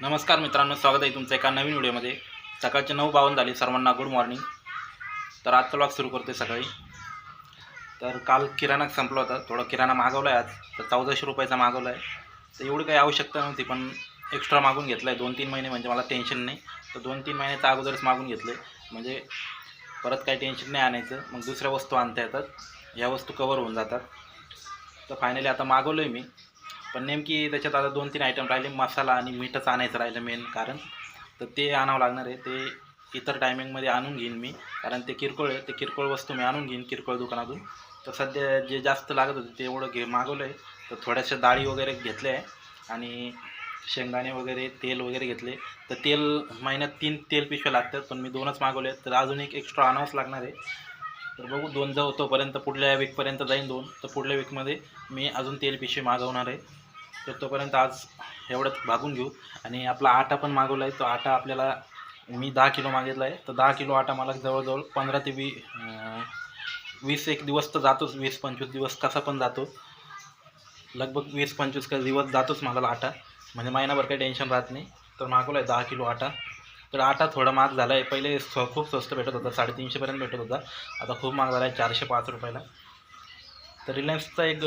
नमस्कार मित्रांनो स्वागत आहे तुमचं एका नवीन व्हिडिओमध्ये. सकाळचे नऊ बावन्न झाले सर्वांना गुड मॉर्निंग तर आजचा ब्लॉग सुरू करते सकाळी. तर काल किराणा संपला होता थोडा किराणा मागवला आहे आज. तर चौदाशे रुपयाचा मागवला आहे तर एवढी काही आवश्यकता नव्हती पण एक्स्ट्रा मागून घेतला आहे दोन तीन महिने म्हणजे मला टेन्शन नाही. तर दोन तीन महिन्याच्या अगोदरच मागून घेतले म्हणजे परत काही टेन्शन नाही आणायचं. मग दुसऱ्या वस्तू आणता येतात. ह्या वस्तू कवर होऊन जातात. तर फायनली आता मागवलं आहे मी. पण नेमकी त्याच्यात आता दोन तीन आयटम राहिले. मसाला आणि मीठच आणायचं राहिलं मेन कारण. तर ते आणावं लागणार आहे. ते इतर टायमिंगमध्ये आणून घेईन मी. कारण ते किरकोळ आहे. ते किरकोळ वस्तू मी आणून घेईन किरकोळ दुकानातून. तर सध्या जे जास्त लागत होते ते एवढं घे मागवलं आहे. तर थोड्याशा डाळी वगैरे घेतल्या आहे. आणि शेंगदाणे वगैरे तेल वगैरे घेतले. तर तेल महिन्यात तीन तेल पिशव्या लागतात. पण मी दोनच मागवले तर अजून एक एक्स्ट्रा आणावंच लागणार आहे. तर बघू दोन जाऊ तोपर्यंत पुढल्या वीकपर्यंत जाईन दोन. तर पुढल्या वीकमध्ये मी अजून तेल पिशवी मागवणार आहे. तर तोपर्यंत आज एवढंच भागून घेऊ. आणि आपला आटा पण मागवला आहे तो आटा आपल्याला मी दहा किलो मागितला आहे तर दहा किलो आटा मला जवळजवळ पंधरा ते वी वीस एक दिवस तर जातोच. वीस पंचवीस दिवस कसा पण जातो. लगभग वीस पंचवीस का दिवस जातोच मला आटा. म्हणजे महिनाभर काही टेन्शन राहत नाही. तर मागवला आहे दहा किलो आटा. तर आटा थोडा महाग झाला आहे पहिले स्व खूप स्वस्त भेटत होता. साडेतीनशेपर्यंत भेटत होता. आता खूप महाग झाला आहे चारशे पाच रुपयाला. तर रिलायन्सचा एक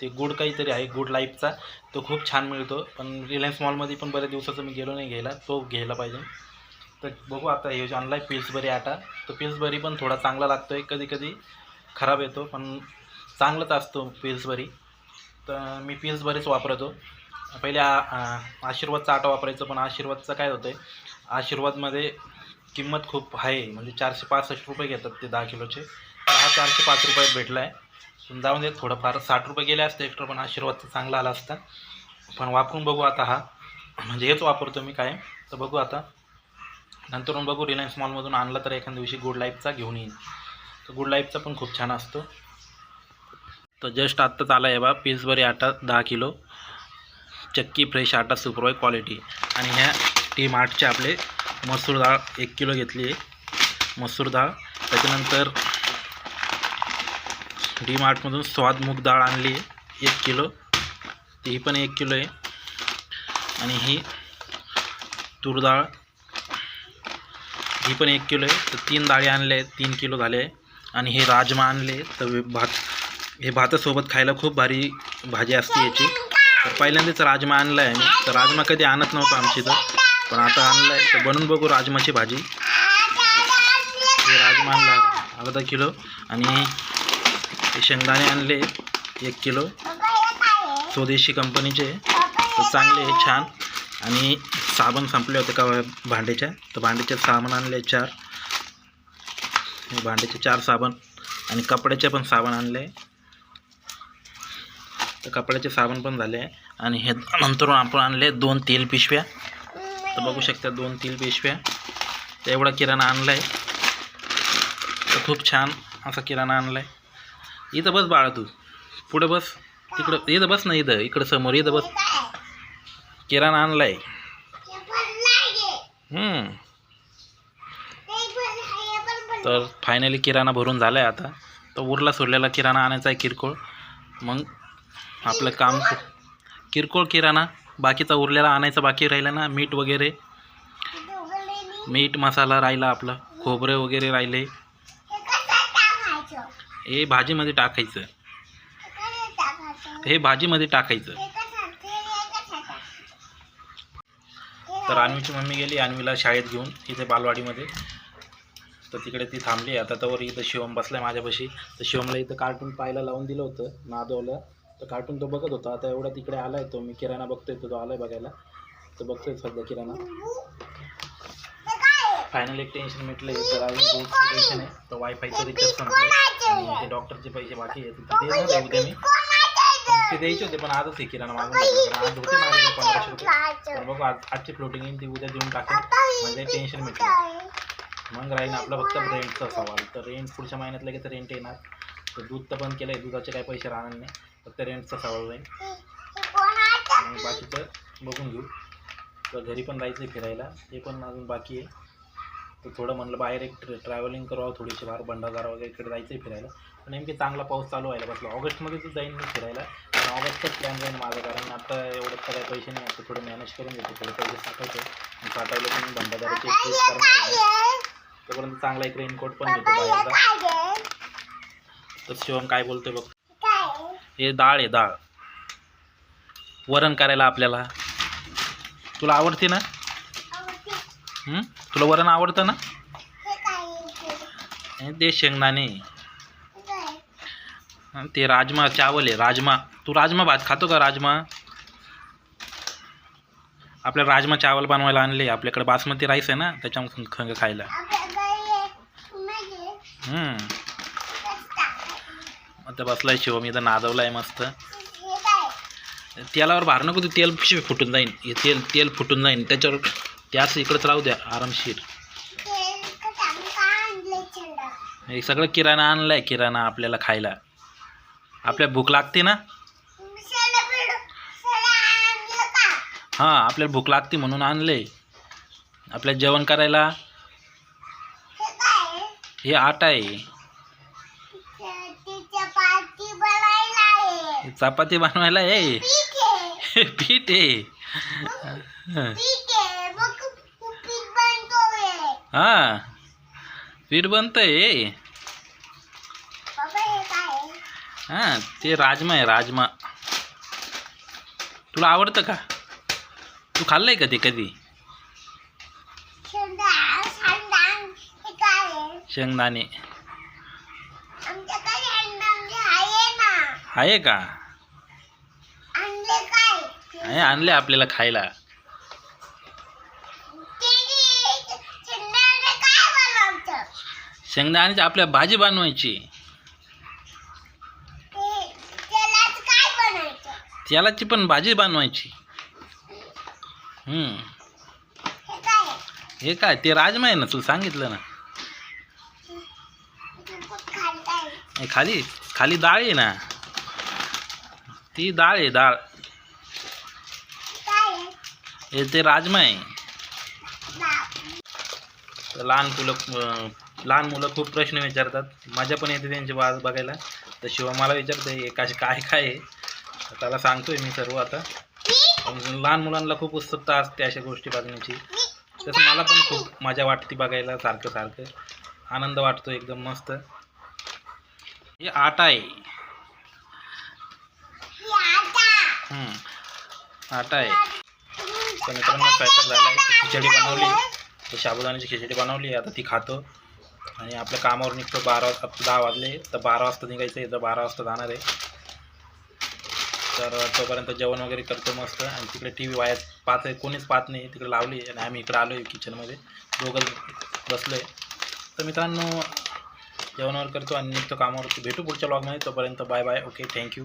ते गुड काहीतरी आहे गुड लाईफचा तो खूप छान मिळतो. पण रिलायन्स मॉलमध्ये पण बऱ्याच दिवसाचं मी गेलो नाही घ्यायला. तो घ्यायला पाहिजे. तर बघू आता हे जे आणला आहे पिल्सबरी आटा तो पिल्सबरी पण थोडा चांगला लागतो आहे कधी कधी खराब येतो पण चांगलाच असतो पिल्सबरी तर मी पिल्सबरीच वापरतो. पहिले आशीर्वादचा आटा वापरायचं पण आशीर्वादचं काय होतं आहे आशीर्वादमध्ये किंमत खूप आहे. म्हणजे चारशे पासष्ट रुपये घेतात ते दहा किलोचे. तर हा चारशे पाच रुपयात भेटला आहे पण जाऊन दे थोडंफार. साठ रुपये गेले असते एक्स्ट्रा पण आशीर्वादचा चांगला आला असता. पण वापरून बघू आता हा. म्हणजे हेच वापरतो मी काय तर बघू आता. नंतरून बघू रिलायन्स मॉलमधून आणला तर एखाद्या दिवशी गुड लाईफचा घेऊन येईन तर गुड लाईफचा पण खूप छान असतो. तर जस्ट आत्ताच आला आहे बा पिल्सबरी आटा दहा किलो. चक्की फ्रेश आटा सुपरवाय क्वालिटी आणि ह्या टी मार्टचे आपले मसूर डाळ एक किलो घेतली आहे. मसूर डाळ त्याच्यानंतर डी मार्टमधून स्वाद मूग डाळ आणली आहे. एक किलो. ती पण एक किलो आहे. आणि ही तूर डाळ. ही पण एक किलो आहे. तर तीन डाळी आणल्या आहेत. तीन किलो झाले आहे. आणि हे राजमा आणले तर भात हे भातासोबत खायला खूप भारी भाजी असते याची. तर पहिल्यांदाच राजमा आणला आहे मी तर राजमा कधी आणत नव्हतं आमची इथं. पण आता आणलं आहे तर बनवून बघू राजमाची भाजी. हे राजमा आणला. अर्धा किलो. आणि हे शेंगदाणे आणले एक किलो. स्वदेशी कंपनीचे. चांगले आहे छान. आणि साबण संपले होते का भांड्याच्या? तर भांडेचे साबण आणले चार. भांड्याचे चार साबण. आणि कपड्याचे पण साबण आणले. तर कपड्याचे साबण पण झाले. आहे आणि हे नंतर आपण आणले दोन तेल पिशव्या. तर बघू शकता दोन तेल पिशव्या. एवढा किराणा आणला आहे तर खूप छान असा किराणा आणला आहे इथं बस बाळा तू. पुढं बस. तिकडं इथं बस ना इथं. इकडं समोर इथं बस. किराणा आणलाय. तर फायनली किराणा भरून झाला आहे आता. तर उरला सोडलेला किराणा आणायचा आहे किरकोळ. मग आपलं काम किरकोळ किराणा. बाकीचा उरलेला आणायचा बाकी राहिला ना मीठ वगैरे. मीठ मसाला राहिला आपला. खोबरे वगैरे राहिले. हे भाजीमध्ये टाकायचं. हे भाजीमध्ये टाकायचं. तर अन्वीची मम्मी गेली अन्वीला शाळेत घेऊन इथे बालवाडीमध्ये. तर तिकडे ती थांबली. आता तर इथं शिवम बसलाय माझ्यापाशी. तर शिवमला इथं कार्टून पाहायला लावून दिलं होतं नादवला. तर कार्टून तो बघत होता. आता एवढा तिकडे आला आहे तो. मी किराणा बघतोय तो आलाय बघायला. तर बघतोय सध्या किराणा. फायनल एक टेन्शन मिटलं तर अजून टेन्शन आहे? तर वायफायचं रिचार्ज संपलं आणि ते डॉक्टरचे पैसे बाकी आहेत. ते देणार आहे उद्या मी ते द्यायचे होते पण आजच हे किराणा मागून आज होते माझ्याकडे पंधराशे रुपये. बघू आज आजची फ्लोटिंग येईल ती उद्या देऊन टाकेल म्हणजे टेन्शन मिटलं. मग राहील आपलं फक्त रेंटचा सवाल. तर रेंट पुढच्या महिन्यात लगेच रेंट येणार. तर दूध तर बंद केलं आहे दुधाचे काही पैसे राहणार नाही. फक्त रेंटचा सवाल राहील आणि बाकीचं बघून घेऊ. तर घरी पण जायचं फिरायला. ते पण अजून बाकी आहे. तर थोडं म्हणलं बाहेर एक ट्र ट्रॅव्हलिंग करावं थोडीशी बाहेर भंडारदरा वगैरे इकडे जायचं आहे फिरायला. पण नेमकी चांगला पाऊस चालू व्हायला बसला. ऑगस्टमध्येच जाईन मी फिरायला. पण ऑगस्टच प्लॅन जाईल माझं कारण आता एवढं काय पैसे नाही आता थोडं मॅनेज करून घेतो. थोडे पैसे साठवतो. आणि साठवले पण भंडाराची ट्रिप करणार तोपर्यंत चांगला एक रेनकोट पण घेतो बाहेरचा. तर शिवम काय बोलतोय बघ. हे डाळ आहे डाळ. वरण करायला आपल्याला. तुला आवडते ना? तुला वरण आवडतं ना? हे ते? शेंगदाणे. ते राजमा चावल आहे राजमा. तू राजमा भात खातो का राजमा? आपल्याला राजमा चावल बनवायला आणले आपल्याकडे बासमती राईस आहे ना त्याच्यामुळे खंग खायला. हं. आता बसलाय शिवम इथं नादवलाय मस्त. तेलावर भार नको तू तेल फुटून जाईन. हे तेल तेल फुटून जाईन. त्याच्यावर त्याच इकडंच राहू द्या आरामशीर हे सगळं किराणा आणलाय किराणा आपल्याला खायला. आपल्या भूक लागते ना? हां आपल्याला भूक लागते म्हणून आणले आपल्याला जेवण करायला हे आटा आहे. हे चपाती बनवायला आहे. हे पीठ. आहे हां. पीठ बनतंय हां ते राजमा आहे राजमा. तुला आवडतं का? तू खाल्लंय का ते कधी? शेंगदाणे आहे? का? आणले आपल्याला खायला. शेंगदाण्याची आपल्या भाजी बनवायची. त्यालाची पण भाजी बनवायची. हम्म. हे काय ते राजमा आहे ना तुला सांगितलं ना. खाली खाली डाळ आहे ना. ती डाळ आहे डाळ. हे ते राजमा आहे. लहान अं, लहान मुलं खूप प्रश्न विचारतात. मजा पण येते त्यांची वाज बघायला. तर शिवा मला विचारते हे कसे काय काय आहे? त्याला सांगतोय मी सर्व आता. लहान मुलांना खूप उत्सुकता असते अशा गोष्टी बघण्याची. तसं मला पण खूप मजा वाटते बघायला सारखं सारखं. आनंद वाटतो एकदम मस्त. हे आटा आहे. आटा आहे. तर मित्रांनो स्वयंपाक झाला आहे. खिचडी बनवली. तर साबुदाण्याची खिचडी बनवली. आता ती खातो. आणि आपल्या कामावर निघतो बारा वाजता दहा वाजले तर बारा वाजता निघायचं आहे तर बारा वाजता जाणार आहे. तर तोपर्यंत जेवण वगैरे करतो मस्त आणि तिकडे टी व्ही वायात पाहत आहे कोणीच पाहत नाही तिकडे लावली आणि आम्ही इकडे आलो आहे किचनमध्ये दोघं बसलो आहे तर मित्रांनो जेवणावर करतो आणि निघतो कामावर भेटू पुढच्या ब्लॉगमध्ये तोपर्यंत बाय बाय ओके थँक्यू